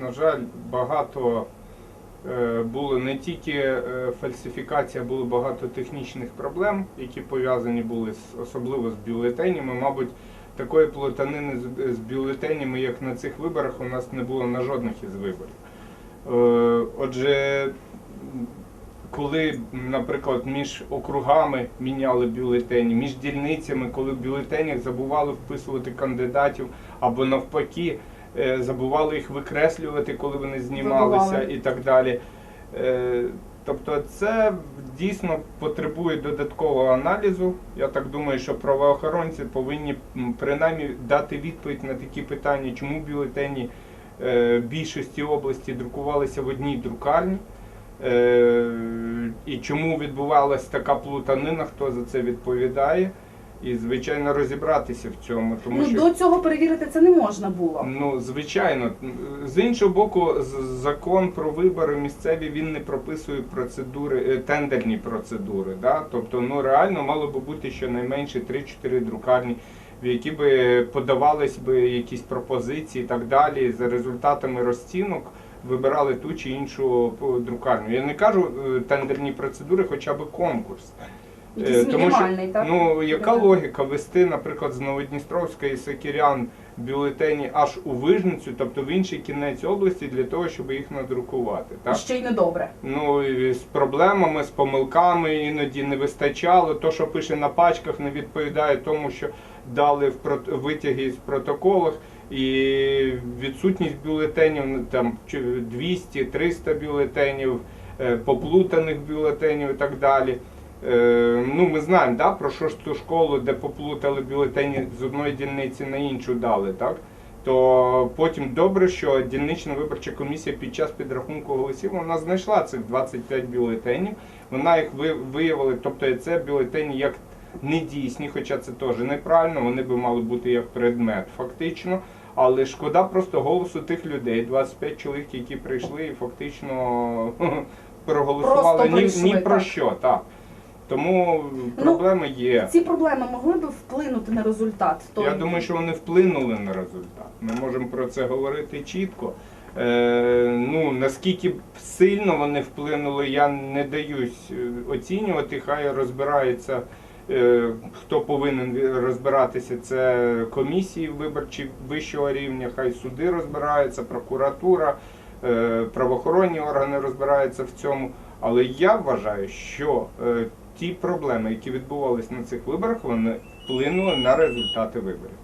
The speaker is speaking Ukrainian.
На жаль, багато е, було не тільки е, фальсифікація, було багато технічних проблем, які пов'язані були з, особливо з бюлетенями. Мабуть, такої плутанини з, бюлетенями, як на цих виборах, у нас не було на жодних із виборів. Е, Отже, коли, наприклад, між округами міняли бюлетені, між дільницями, коли в бюлетенях забували вписувати кандидатів, або навпаки, забували їх викреслювати, коли вони знімалися Вибивали. і так далі. Е, Тобто це дійсно потребує додаткового аналізу. Я так думаю, що правоохоронці повинні принаймні дати відповідь на такі питання, чому бюлетені е, більшості області друкувалися в одній друкарні. Е, І чому відбувалася така плутанина, хто за це відповідає, і звичайно розібратися в цьому, тому Ну що до цього перевірити це не можна було. ну звичайно, з іншого боку, закон про вибори місцеві він не прописує процедури, е, тендерні процедури. Да? Тобто, ну реально мало би бути щонайменше 3-4 друкарні, в які би подавались би якісь пропозиції і так далі за результатами розцінок. Вибирали ту чи іншу е, друкарню. Я не кажу е, тендерні процедури, хоча б конкурс. Якийсь Е, тому що, мінімальний, так? Ну, яка логіка вести, наприклад, з Новодністровська і Сокірян бюлетені аж у Вижницю, тобто в інший кінець області, для того, щоб їх надрукувати. Так? Ще й недобре. Ну, і з проблемами, з помилками іноді не вистачало. То, що пише на пачках, не відповідає тому, що дали в прот- витяги з протоколах. І відсутність бюлетенів ну, там чи 200-300 бюлетенів, е, поплутаних бюлетенів і так далі. Е, Ну, ми знаємо, да, про що ж ту школу, де поплутали бюлетені з одної дільниці на іншу дали, так? То потім добре, що дільнична виборча комісія під час підрахунку голосів вона знайшла цих 25 бюлетенів. Вона їх виявила, тобто це бюлетені як недійсні, хоча це теж неправильно, вони би мали бути як предмет фактично. Але шкода просто голосу тих людей, 25 чоловік, які прийшли і фактично проголосували ні, ні про що, так. Тому Ну, проблеми є. Ці проблеми могли б вплинути на результат. Я думаю, що вони вплинули на результат. Ми можемо про це говорити чітко. Е, ну, наскільки б сильно вони вплинули, я не даюсь е, оцінювати. Хай розбирається, е, хто повинен розбиратися. Це комісії виборчі вищого рівня, хай суди розбираються, прокуратура, е, правоохоронні органи розбираються в цьому. Але я вважаю, що е, ті проблеми, які відбувалися на цих виборах, вони вплинули на результати виборів.